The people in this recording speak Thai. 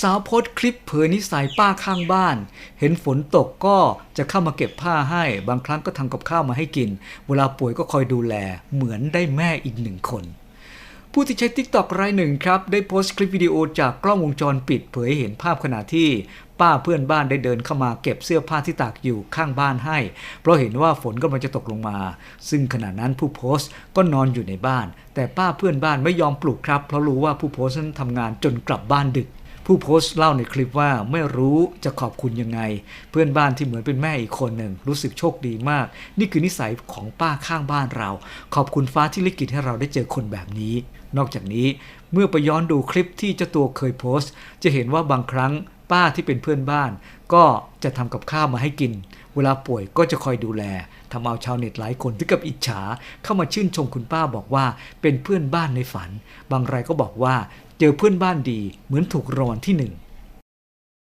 สาวโพสคลิปเผยนิสัยป้าข้างบ้าน เห็นฝนตกก็จะเข้ามาเก็บผ้าให้ บางครั้งก็ทำกับข้าวมาให้กิน เวลาป่วยก็คอยดูแล เหมือนได้แม่อีกหนึ่งคน ผู้ที่ใช้ TikTok รายหนึ่งครับ ได้โพสต์คลิปวิดีโอจากกล้องวงจรปิด เผยให้เห็นภาพขณะที่ป้าเพื่อนบ้านได้เดินเข้ามาเก็บเสื้อผ้าที่ตากอยู่ข้างบ้านให้ เพราะเห็นว่าฝนกำลังจะตกลงมา ซึ่งขณะนั้นผู้โพสต์ก็นอนอยู่ในบ้าน แต่ป้าเพื่อนบ้านไม่ยอมปลุกครับ เพราะรู้ว่าผู้โพสต์นั้นทำงานจนกลับบ้านดึก ผู้โพสต์เล่าในคลิปว่าไม่รู้จะขอบคุณยังไง เพื่อนบ้านที่เหมือนเป็นแม่อีกคนหนึ่งรู้สึกโชคดีมาก นี่คือนิสัยของป้าข้างบ้านเรา ขอบคุณฟ้าที่ลิขิตให้เราได้เจอคนแบบนี้ นอกจากนี้เมื่อไปย้อนดูคลิปที่เจ้าตัวเคยโพสต์ จะเห็นว่าบางครั้งป้าที่เป็นเพื่อนบ้าน ก็จะทำกับข้าวมาให้กิน เวลาป่วยก็จะคอยดูแลทำเอาชาวเน็ตหลายคนถึงกับอิจฉา เข้ามาชื่นชมคุณป้าบอกว่าเป็นเพื่อนบ้านในฝัน บางรายก็บอกว่า เจอเพื่อนบ้านดีเหมือนถูกรางวัลที่หนึ่ง